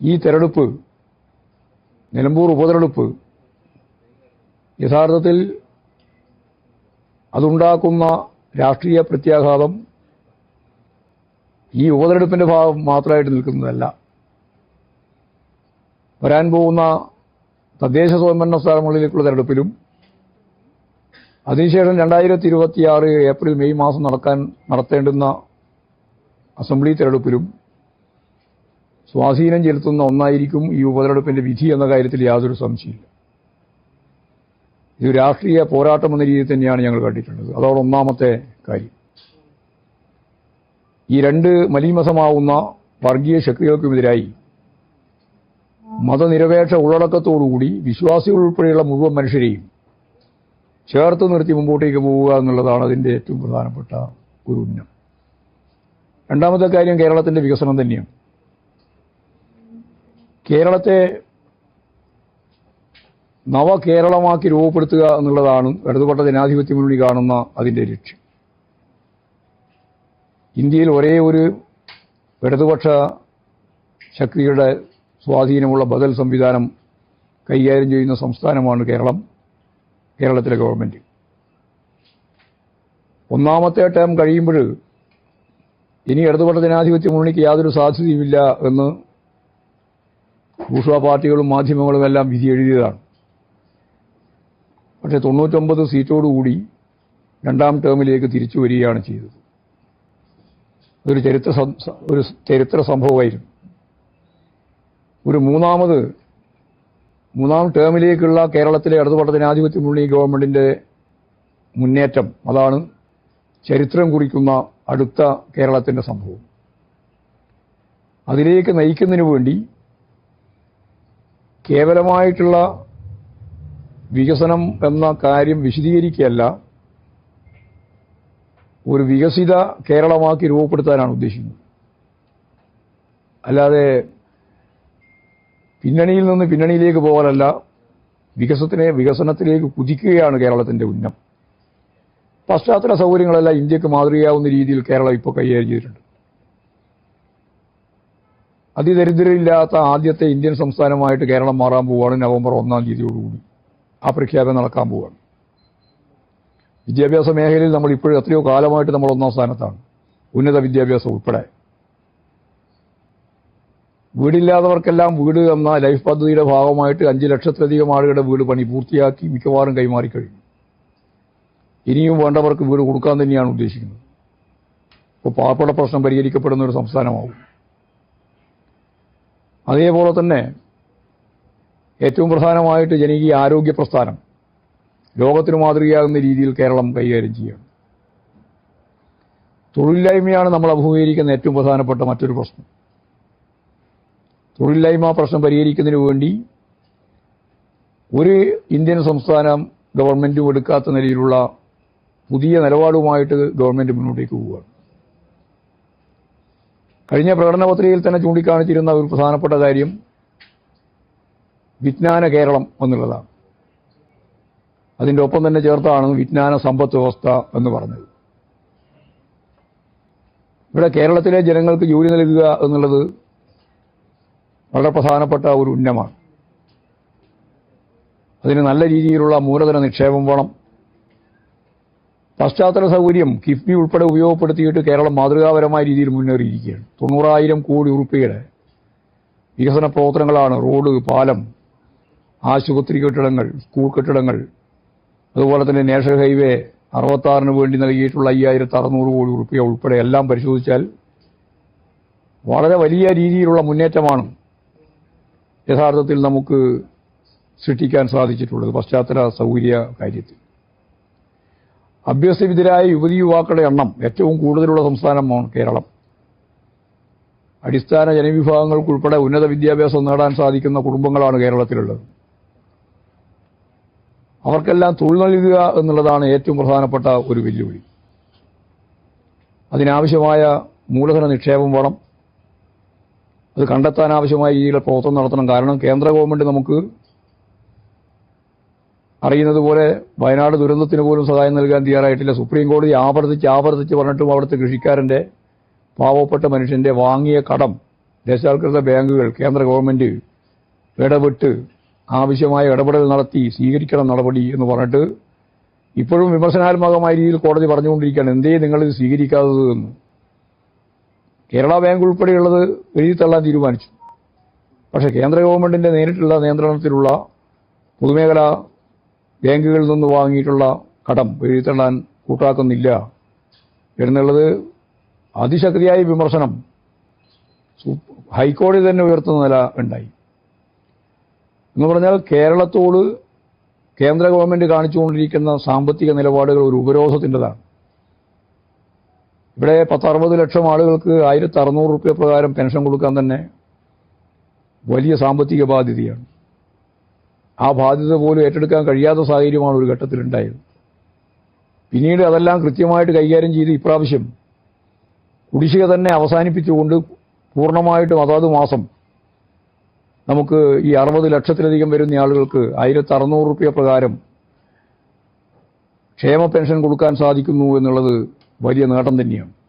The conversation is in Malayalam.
ഈ തെരഞ്ഞെടുപ്പ് നിലമ്പൂർ ഉപതെരഞ്ഞെടുപ്പ് യഥാർത്ഥത്തിൽ അതുണ്ടാക്കുന്ന രാഷ്ട്രീയ പ്രത്യാഘാതം ഈ ഉപതെരഞ്ഞെടുപ്പിന്റെ ഭാഗം മാത്രമായിട്ട് നിൽക്കുന്നതല്ല. വരാൻ പോകുന്ന തദ്ദേശ സ്വയംഭരണ സ്ഥാപനങ്ങളിലേക്കുള്ള തെരഞ്ഞെടുപ്പിലും അതിനുശേഷം രണ്ടായിരത്തി ഇരുപത്തിയാറ് ഏപ്രിൽ മെയ് മാസം നടക്കാൻ നടത്തേണ്ടുന്ന അസംബ്ലി തെരഞ്ഞെടുപ്പിലും സ്വാധീനം ചെലുത്തുന്ന ഒന്നായിരിക്കും ഈ ഉപതെരഞ്ഞെടുപ്പിന്റെ വിധി എന്ന കാര്യത്തിൽ യാതൊരു സംശയമില്ല ഇത് രാഷ്ട്രീയ പോരാട്ടം എന്ന രീതിയിൽ തന്നെയാണ് ഞങ്ങൾ കണ്ടിട്ടുള്ളത്. അതോടെ ഒന്നാമത്തെ കാര്യം. ഈ രണ്ട് മലീമസമാവുന്ന വർഗീയ ശക്തികൾക്കുമെതിരായി മതനിരപേക്ഷ ഉള്ളടക്കത്തോടുകൂടി വിശ്വാസികൾ ഉൾപ്പെടെയുള്ള മുഴുവൻ മനുഷ്യരെയും ചേർത്ത് നിർത്തി മുമ്പോട്ടേക്ക് പോവുക എന്നുള്ളതാണ് അതിന്റെ ഏറ്റവും പ്രധാനപ്പെട്ട ഒരു ഉന്നം. രണ്ടാമത്തെ കാര്യം കേരളത്തിന്റെ വികസനം തന്നെയാണ്. കേരളത്തെ നവകേരളമാക്കി രൂപപ്പെടുത്തുക എന്നുള്ളതാണ് ഇടതുപെട്ട ജനാധിപത്യ മുന്നണി കാണുന്ന അതിന്റെ ലക്ഷ്യം. ഇന്ത്യയിൽ ഒരേ ഒരു ഇടതുപക്ഷ ശക്തിയുടെ സ്വാധീനമുള്ള ബദൽ സംവിധാനം കൈകാര്യം ചെയ്യുന്ന സംസ്ഥാനമാണ് കേരളം കേരളത്തിലെ ഗവൺമെന്റ് ഒന്നാമത്തെ ടേം കഴിയുമ്പോൾ ഇനി ഇടതുപക്ഷ ജനാധിപത്യ മുന്നണിക്ക് യാതൊരു സാധ്യതയുമില്ല എന്ന് ഭൂഷ പാർട്ടികളും മാധ്യമങ്ങളും എല്ലാം വിധി എഴുതിയതാണ്. പക്ഷേ തൊണ്ണൂറ്റൊമ്പത് സീറ്റോടുകൂടി രണ്ടാം ടേമിലേക്ക് തിരിച്ചു വരികയാണ് ചെയ്തത്. അതൊരു ചരിത്ര ഒരു ചരിത്ര സംഭവമായിരുന്നു. ഒരു മൂന്നാമത് മൂന്നാം ടേമിലേക്കുള്ള കേരളത്തിലെ ഇടതുപക്ഷ ജനാധിപത്യ മുന്നണി ഗവൺമെന്റിന്റെ മുന്നേറ്റം. അതാണ് ചരിത്രം കുറിക്കുന്ന അടുത്ത കേരളത്തിന്റെ സംഭവം. അതിലേക്ക് നയിക്കുന്നതിന് വേണ്ടി കേവലമായിട്ടുള്ള വികസനം എന്ന കാര്യം വിശദീകരിക്കുകയല്ല. ഒരു വികസിത കേരളമാക്കി രൂപപ്പെടുത്താനാണ് ഉദ്ദേശിക്കുന്നത്. അല്ലാതെ പിന്നണിയിൽ നിന്ന് പിന്നണിയിലേക്ക് പോകാനല്ല വികസനത്തിനെ വികസനത്തിലേക്ക് കുതിക്കുകയാണ് കേരളത്തിന്റെ ഉന്നം. പശ്ചാത്തല സൗകര്യങ്ങളെല്ലാം ഇന്ത്യയ്ക്ക് മാതൃകയാവുന്ന രീതിയിൽ കേരളം ഇപ്പോൾ കൈകാര്യം ചെയ്തിട്ടുണ്ട്. അതിദരിദ്രരില്ലാത്ത ആദ്യത്തെ ഇന്ത്യൻ സംസ്ഥാനമായിട്ട് കേരളം മാറാൻ പോവുകയാണ് നവംബർ ഒന്നാം തീയതിയോടുകൂടി. ആ പ്രഖ്യാപനം നടക്കാൻ പോവുകയാണ് വിദ്യാഭ്യാസ മേഖലയിൽ നമ്മൾ ഇപ്പോഴും എത്രയോ കാലമായിട്ട് നമ്മൾ ഒന്നാം സ്ഥാനത്താണ്. ഉന്നത വിദ്യാഭ്യാസം ഉൾപ്പെടെ. വീടില്ലാത്തവർക്കെല്ലാം വീട് എന്ന ലൈഫ് പദ്ധതിയുടെ ഭാഗമായിട്ട് അഞ്ച് ലക്ഷത്തിലധികം ആളുകളുടെ വീട് പണി പൂർത്തിയാക്കി മിക്കവാറും കൈമാറിക്കഴിഞ്ഞു ഇനിയും വേണ്ടവർക്ക് വീട് കൊടുക്കാൻ തന്നെയാണ് ഉദ്ദേശിക്കുന്നത്. ഇപ്പോൾ പാർപ്പിട പ്രശ്നം പരിഹരിക്കപ്പെടുന്ന ഒരു സംസ്ഥാനമാവും. അതേപോലെ തന്നെ ഏറ്റവും പ്രധാനമായിട്ട് ജനകീയ ആരോഗ്യ പ്രസ്ഥാനം. ലോകത്തിന് മാതൃകയാകുന്ന രീതിയിൽ കേരളം കൈകാര്യം ചെയ്യണം തൊഴിലില്ലായ്മയാണ് നമ്മൾ അഭിമുഖീകരിക്കുന്ന ഏറ്റവും പ്രധാനപ്പെട്ട മറ്റൊരു പ്രശ്നം. തൊഴിലില്ലായ്മ പ്രശ്നം പരിഹരിക്കുന്നതിന് വേണ്ടി ഒരു ഇന്ത്യൻ സംസ്ഥാനം ഗവൺമെന്റും എടുക്കാത്ത നിലയിലുള്ള പുതിയ നിലപാടുമായിട്ട് ഗവൺമെന്റ് മുന്നോട്ടേക്ക് പോവുകയാണ്. കഴിഞ്ഞ പ്രകടന പത്രികയിൽ തന്നെ ചൂണ്ടിക്കാണിച്ചിരുന്ന ഒരു പ്രധാനപ്പെട്ട കാര്യം വിജ്ഞാന കേരളം എന്നുള്ളതാണ്. അതിന്റെ ഒപ്പം തന്നെ ചേർത്താണ് വിജ്ഞാന സമ്പത്ത് വ്യവസ്ഥ എന്ന് പറഞ്ഞത്. ഇവിടെ കേരളത്തിലെ ജനങ്ങൾക്ക് ജോലി നൽകുക എന്നുള്ളത് വളരെ പ്രധാനപ്പെട്ട ഒരു ഉന്നമാണ് അതിന് നല്ല രീതിയിലുള്ള മൂലധന നിക്ഷേപം വേണം. പശ്ചാത്തല സൗകര്യം കിഫ്ബി ഉൾപ്പെടെ ഉപയോഗപ്പെടുത്തിയിട്ട് കേരളം മാതൃകാപരമായ രീതിയിൽ മുന്നേറിയിരിക്കുകയാണ്. തൊണ്ണൂറായിരം കോടി ഉറുപ്പിയുടെ വികസന പ്രവർത്തനങ്ങളാണ് റോഡ് പാലം ആശുപത്രി കെട്ടിടങ്ങൾ സ്കൂൾ കെട്ടിടങ്ങൾ അതുപോലെ തന്നെ നാഷണൽ ഹൈവേ അറുപത്താറിന് വേണ്ടി നൽകിയിട്ടുള്ള അയ്യായിരത്തി അറുന്നൂറ് കോടി ഉറുപ്പിക ഉൾപ്പെടെ എല്ലാം പരിശോധിച്ചാൽ വളരെ വലിയ രീതിയിലുള്ള മുന്നേറ്റമാണ് യഥാർത്ഥത്തിൽ നമുക്ക് സൃഷ്ടിക്കാൻ സാധിച്ചിട്ടുള്ളത് പശ്ചാത്തല സൗകര്യ കാര്യത്തിൽ. അഭ്യസ്തവിദ്യരായ യുവതി യുവാക്കളുടെ എണ്ണം ഏറ്റവും കൂടുതലുള്ള സംസ്ഥാനമാണ് കേരളം. അടിസ്ഥാന ജനവിഭാഗങ്ങൾക്കുൾപ്പെടെ ഉന്നത വിദ്യാഭ്യാസം നേടാൻ സാധിക്കുന്ന കുടുംബങ്ങളാണ് കേരളത്തിലുള്ളത്. അവർക്കെല്ലാം തൊഴിൽ നൽകുക എന്നുള്ളതാണ് ഏറ്റവും പ്രധാനപ്പെട്ട ഒരു വെല്ലുവിളി. അതിനാവശ്യമായ മൂലധന നിക്ഷേപം വേണം. അത് കണ്ടെത്താനാവശ്യമായ രീതിയിൽ പ്രവർത്തനം നടത്തണം. കാരണം കേന്ദ്ര ഗവൺമെന്റ് നമുക്ക് അറിയുന്നത് പോലെ വയനാട് ദുരന്തത്തിന് പോലും സഹായം നൽകാൻ തയ്യാറായിട്ടില്ല. സുപ്രീം കോടതി ആവർത്തിച്ച് ആവർത്തിച്ച് പറഞ്ഞിട്ടും അവിടുത്തെ കൃഷിക്കാരന്റെ പാവപ്പെട്ട മനുഷ്യന്റെ വാങ്ങിയ കടം ദേശാൽകൃത ബാങ്കുകൾ കേന്ദ്ര ഗവൺമെന്റ് ഇടപെട്ട് ആവശ്യമായ ഇടപെടൽ നടത്തി സ്വീകരിക്കണം നടപടി എന്ന് പറഞ്ഞിട്ട് ഇപ്പോഴും വിമർശനാത്മകമായ രീതിയിൽ കോടതി പറഞ്ഞുകൊണ്ടിരിക്കുകയാണ്. എന്തേ നിങ്ങളിത് സ്വീകരിക്കാത്തത് എന്ന്. കേരള ബാങ്ക് ഉൾപ്പെടെയുള്ളത് എഴുതി തള്ളാൻ തീരുമാനിച്ചു. പക്ഷേ കേന്ദ്ര ഗവൺമെന്റിന്റെ നേരിട്ടുള്ള നിയന്ത്രണത്തിലുള്ള പൊതുമേഖലാ ബാങ്കുകളിൽ നിന്ന് വാങ്ങിയിട്ടുള്ള കടം വീഴ്ത്തിടാൻ കൂട്ടാക്കുന്നില്ല. എന്നുള്ളത് അതിശക്തിയായ വിമർശനം ഹൈക്കോടതി തന്നെ ഉയർത്തുന്ന നില ഉണ്ടായി. എന്ന് പറഞ്ഞാൽ കേരളത്തോട് കേന്ദ്ര ഗവൺമെന്റ് കാണിച്ചുകൊണ്ടിരിക്കുന്ന സാമ്പത്തിക നിലപാടുകൾ ഒരു ഉപരോധത്തിന്റെതാണ്. ഇവിടെ പത്തറുപത് ലക്ഷം ആളുകൾക്ക് ആയിരത്തി അറുന്നൂറ് റുപ്യ പ്രകാരം പെൻഷൻ കൊടുക്കാൻ തന്നെ വലിയ സാമ്പത്തിക ബാധ്യതയാണ്. ആ ബാധ്യത പോലും ഏറ്റെടുക്കാൻ കഴിയാത്ത സാഹചര്യമാണ് ഒരു ഘട്ടത്തിലുണ്ടായത്. പിന്നീട് അതെല്ലാം കൃത്യമായിട്ട് കൈകാര്യം ചെയ്ത് ഇപ്രാവശ്യം കുടിശ്ശിക തന്നെ അവസാനിപ്പിച്ചുകൊണ്ട് പൂർണമായിട്ടും അതാത് മാസം നമുക്ക് ഈ അറുപത് ലക്ഷത്തിലധികം വരുന്ന ആളുകൾക്ക് ആയിരത്തി അറുന്നൂറ് റുപ്യ പ്രകാരം ക്ഷേമ പെൻഷൻ കൊടുക്കാൻ സാധിക്കുന്നു എന്നുള്ളത് വലിയ നേട്ടം തന്നെയാണ്.